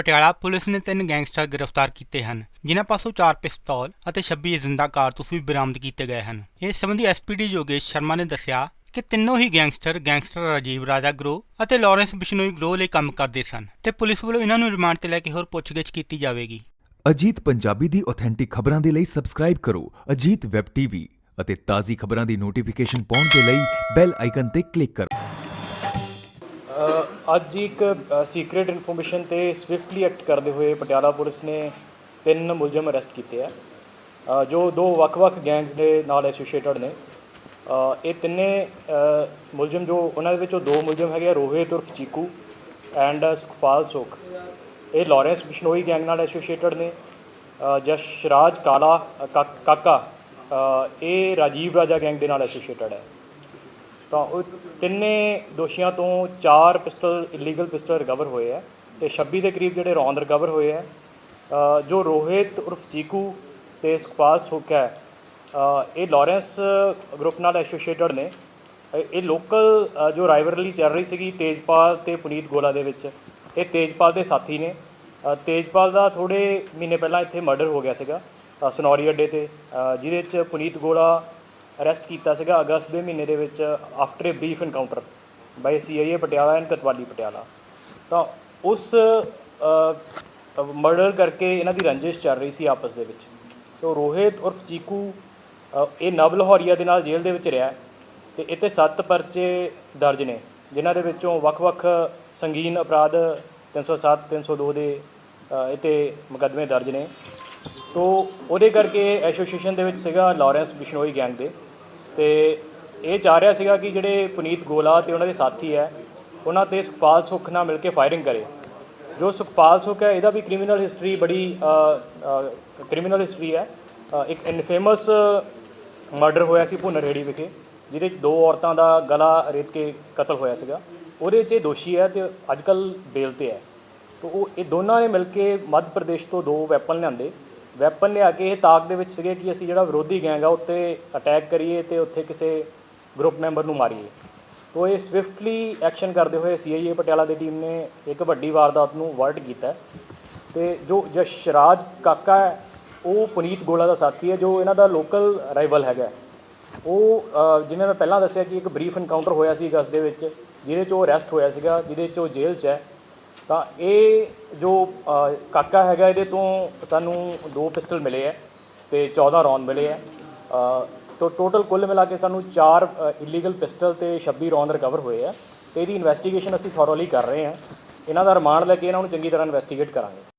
Patiala police ਨੇ ਤਿੰਨ gangster ਗ੍ਰਿਫਤਾਰ ਕੀਤੇ ਹਨ, ਜਿਨ੍ਹਾਂ ਪਾਸੋਂ ਚਾਰ ਪਿਸਤੌਲ ਅਤੇ 26 ਜ਼ਿੰਦਾ ਕਾਰਤੂਸ ਵੀ ਬਰਾਮਦ ਕੀਤੇ ਗਏ ਹਨ। ਇਸ ਸੰਬੰਧੀ ਐਸਪੀਡੀ ਯੋਗੇਸ਼ ਸ਼ਰਮਾ ਨੇ ਦੱਸਿਆ ਕਿ ਤਿੰਨੋਂ ਹੀ ਗੈਂਗਸਟਰ ਗੈਂਗਸਟਰ ਰਾਜੀਵ ਰਾਜਾ ਗਰੋਹ ਅਤੇ ਲਾਰੈਂਸ ਬਿਸ਼ਨੋਈ ਗਰੋਹ ਲਈ ਕੰਮ ਕਰਦੇ ਸਨ ਤੇ ਪੁਲਿਸ ਵੱਲੋਂ ਇਹਨਾਂ ਨੂੰ ਰਿਮਾਂਡ ਤੇ ਲੈ ਕੇ ਹੋਰ ਪੁੱਛਗਿੱਛ ਕੀਤੀ ਜਾਵੇਗੀ। ਅਜੀਤ ਪੰਜਾਬੀ ਦੀ ਆਥੈਂਟਿਕ ਖਬਰਾਂ ਦੇ ਲਈ ਸਬਸਕ੍ਰਾਈਬ ਕਰੋ ਅਜੀਤ ਵੈਬ ਟੀਵੀ ਅਤੇ ਤਾਜ਼ੀ ਖਬਰਾਂ ਦੀ ਨੋਟੀਫਿਕੇਸ਼ਨ ਪਾਉਣ ਦੇ ਲਈ ਬੈਲ ਆਈਕਨ ਤੇ ਕਲਿੱਕ ਕਰੋ। ਅੱਜ ਇੱਕ ਸੀਕ੍ਰੀਟ ਇਨਫੋਰਮੇਸ਼ਨ ਤੇ ਸਵਿਫਟਲੀ ਐਕਟ ਕਰਦੇ ਹੋਏ ਪਟਿਆਲਾ ਪੁਲਿਸ ਨੇ ਤਿੰਨ ਮੁਲਜ਼ਮ ਅਰੈਸਟ ਕੀਤੇ ਆ। ਜੋ ਦੋ ਵੱਖ-ਵੱਖ ਗੈਂਗਸ ਦੇ ਨਾਲ ਐਸੋਸੀਏਟਡ ਨੇ। ਇਹ ਤਿੰਨੇ ਮੁਲਜ਼ਮ ਜੋ ਉਹਨਾਂ ਦੇ ਵਿੱਚੋਂ ਦੋ ਮੁਲਜ਼ਮ ਹੈਗੇ ਆ, ਰੋਹਿਤ ਉਰਫ ਚੀਕੂ ਐਂਡ ਸੁਖਪਾਲ ਸੁਖ। ਇਹ ਲਾਰੈਂਸ ਬਿਸ਼ਨੋਈ ਗੈਂਗ ਨਾਲ ਐਸੋਸੀਏਟਡ ਨੇ। ਅ, ਜਸ਼ਰਾਜ ਕਾਲਾ ਕਾ- ਕਾਕਾ ਇਹ ਰਾਜੀਵ ਰਾਜਾ ਗੈਂਗ ਦੇ ਨਾਲ ਐਸੋਸੀਏਟਡ ਹੈ। ਤਾਂ ਉਹ ਤਿੰਨੇ ਦੋਸ਼ੀਆਂ ਤੋਂ ਚਾਰ ਪਿਸਟਲ ਇਲੀਗਲ ਪਿਸਟਲ ਰਿਕਵਰ ਹੋਏ ਆ ਤੇ 26 ਦੇ ਕਰੀਬ ਜਿਹੜੇ ਰੌਂਦ ਰਿਕਵਰ ਹੋਏ ਆ। ਜੋ ਰੋਹਿਤ ਉਰਫ ਚੀਕੂ ਤੇ ਸੁਖਪਾਲ ਸੁੱਖ ਇਹ ਲਾਰੈਂਸ ਗਰੁੱਪ ਨਾਲ ਐਸੋਸੀਏਟਡ ਨੇ। ਇਹ- ਲੋਕਲ ਜੋ ਰਾਈਵਰਲੀ ਚੱਲ ਰਹੀ ਸੀਗੀ ਤੇਜਪਾਲ ਤੇ ਪੁਨੀਤ ਗੋਲਾ ਦੇ ਵਿੱਚ, ਇਹ ਤੇਜਪਾਲ ਦੇ ਸਾਥੀ ਨੇ। ਤੇਜਪਾਲ ਦਾ ਥੋੜੇ ਮਹੀਨੇ ਪਹਿਲਾਂ ਇੱਥੇ ਮਰਡਰ ਹੋ ਗਿਆ ਸੀਗਾ ਸਨੌਰੀ ਅੱਡੇ ਤੇ ਜਿਹਦੇ ਚ ਪੁਨੀਤ ਗੋਲਾ ਅਰੈਸਟ ਕੀਤਾ ਸੀਗਾ ਅਗਸਤ ਦੇ ਮਹੀਨੇ ਦੇ ਵਿੱਚ after uh brief encounter by CIA Patiala and Kotwali Patiala. ਤਾਂ ਉਸ ਮਰਡਰ ਕਰਕੇ ਇਹਨਾਂ ਦੀ ਰੰਜਿਸ਼ ਚੱਲ ਰਹੀ ਸੀ ਆਪਸ ਦੇ ਵਿੱਚ। ਸੋ ਰੋਹਿਤ ਉਰਫ ਚੀਕੂ ਇਹ ਨਵ ਲਾਹੌਰੀਆ ਦੇ ਨਾਲ ਜੇਲ੍ਹ ਦੇ ਵਿੱਚ ਰਿਹਾ ਤੇ ਇੱਥੇ ਸੱਤ ਪਰਚੇ ਦਰਜ ਨੇ ਜਿਨ੍ਹਾਂ ਦੇ ਵਿੱਚੋਂ ਵੱਖ-ਵੱਖ ਸੰਗੀਨ ਅਪਰਾਧ 307 302 ਦੇ ਅ, ਇੱਥੇ ਮੁਕੱਦਮੇ ਦਰਜ ਨੇ। ਤੋ ਉਹਦੇ ਕਰਕੇ ਐਸੋਸੀਏਸ਼ਨ ਦੇ ਵਿੱਚ ਸੀਗਾ ਲਾਰੈਂਸ ਬਿਸ਼ਨੋਈ ਗੈਂਗ ਦੇ। ਤੇ ਇਹ ਚਾਹ ਰਿਹਾ ਸੀਗਾ ਕਿ ਜਿਹੜੇ ਪੁਨੀਤ ਗੋਲਾ ਤੇ ਉਹਨਾਂ ਦੇ ਸਾਥੀ ਹੈ, ਉਹਨਾਂ ਤੇ ਸੁਖਪਾਲ ਸੁੱਖ ਨਾਲ ਮਿਲ ਕੇ ਫਾਇਰਿੰਗ ਕਰੇ। ਜੋ ਸੁਖਪਾਲ ਸੁੱਖ ਹੈ, ਇਹਦਾ ਵੀ ਕ੍ਰਿਮੀਨਲ ਹਿਸਟਰੀ ਬੜੀ ਕ੍ਰਿਮੀਨਲ ਹਿਸਟਰੀ ਹੈ। ਇੱਕ ਇਨਫੇਮਸ ਮਰਡਰ ਹੋਇਆ ਸੀ ਭੁੰਨਰ ਰੇੜੀ ਵਿਖੇ, ਜਿਹਦੇ ਵਿੱਚ ਦੋ ਔਰਤਾਂ ਦਾ ਗਲਾ ਰੇਤ ਕੇ ਕਤਲ ਹੋਇਆ ਸੀਗਾ। ਉਹਦੇ 'ਚ ਇਹ ਦੋਸ਼ੀ ਹੈ ਤੇ ਅੱਜਕੱਲ ਬੇਲ ਤੇ ਹੈ। ਤੋ ਉਹ, ਇਹ ਦੋਨਾਂ ਨੇ ਮਿਲ ਕੇ ਮੱਧ ਪ੍ਰਦੇਸ਼ ਤੋਂ ਦੋ ਵੈਪਨ ਲਿਆਂਦੇ। ਵੈਪਨ ਲਿਆ ਕੇ ਇਹ ਤਾਕ ਦੇ ਵਿੱਚ ਸੀਗੇ ਕਿ ਅਸੀਂ ਜਿਹੜਾ ਵਿਰੋਧੀ ਗੈਂਗ ਆ ਉੱਤੇ ਅਟੈਕ ਕਰੀਏ ਤੇ ਉੱਥੇ ਕਿਸੇ ਗਰੁੱਪ ਮੈਂਬਰ ਨੂੰ ਮਾਰੀਏ। ਤੋ ਇਹ ਸਵਿਫਟਲੀ ਐਕਸ਼ਨ ਕਰਦੇ ਹੋਏ ਸੀਆਈਏ ਪਟਿਆਲਾ ਦੀ ਟੀਮ ਨੇ ਇੱਕ ਵੱਡੀ ਵਾਰਦਾਤ ਨੂੰ ਵਰਟ ਕੀਤਾ ਹੈ। ਤੇ ਜੋ ਜਸ਼ਰਾਜ ਕਾਕਾ ਹੈ ਉਹ ਪੁਨੀਤ ਗੋਲਾ ਦਾ ਸਾਥੀ ਹੈ ਜੋ ਇਹਨਾਂ ਦਾ ਲੋਕਲ ਰਾਈਵਲ ਹੈਗਾ ਉਹ ਅ, ਜਿਵੇਂ ਮੈਂ ਪਹਿਲਾਂ ਦੱਸਿਆ ਕਿ ਇੱਕ ਬਰੀਫ ਐਨਕਾਊਂਟਰ ਹੋਇਆ ਸੀ ਅਗਸਤ ਦੇ ਵਿੱਚ ਜਿਹਦੇ 'ਚ ਉਹ ਅਰੈਸਟ ਹੋਇਆ ਸੀਗਾ ਜਿਹਦੇ 'ਚ ਉਹ ਜੇਲ੍ਹ 'ਚ ਹੈ। ਤਾਂ ਇਹ ਜੋ ਕਾਕਾ ਹੈਗਾ ਇਹਦੇ ਤੋਂ ਸਾਨੂੰ ਦੋ ਪਿਸਟਲ ਮਿਲੇ ਹੈ ਤੇ 14 ਰੌਂਦ ਮਿਲੇ ਹੈ ਤੋ ਟੋਟਲ ਕੁੱਲ ਮਿਲਾ ਕੇ ਸਾਨੂੰ 4 ਇਲੀਗਲ ਪਿਸਟਲ ਤੇ 26 ਰੌਂਦ ਰਿਕਵਰ ਹੋਏ ਹੈ ਤੇ ਇਹਦੀ ਇਨਵੈਸਟੀਗੇਸ਼ਨ ਅਸੀਂ ਥੋਰੋਲੀ ਕਰ ਰਹੇ ਹਾਂ ਇਹਨਾਂ ਦਾ ਰਿਮਾਂਡ ਲੈ ਕੇ ਇਹਨਾਂ ਨੂੰ ਚੰਗੀ ਤਰ੍ਹਾਂ ਇਨਵੈਸਟੀਗੇਟ ਕਰਾਂਗੇ।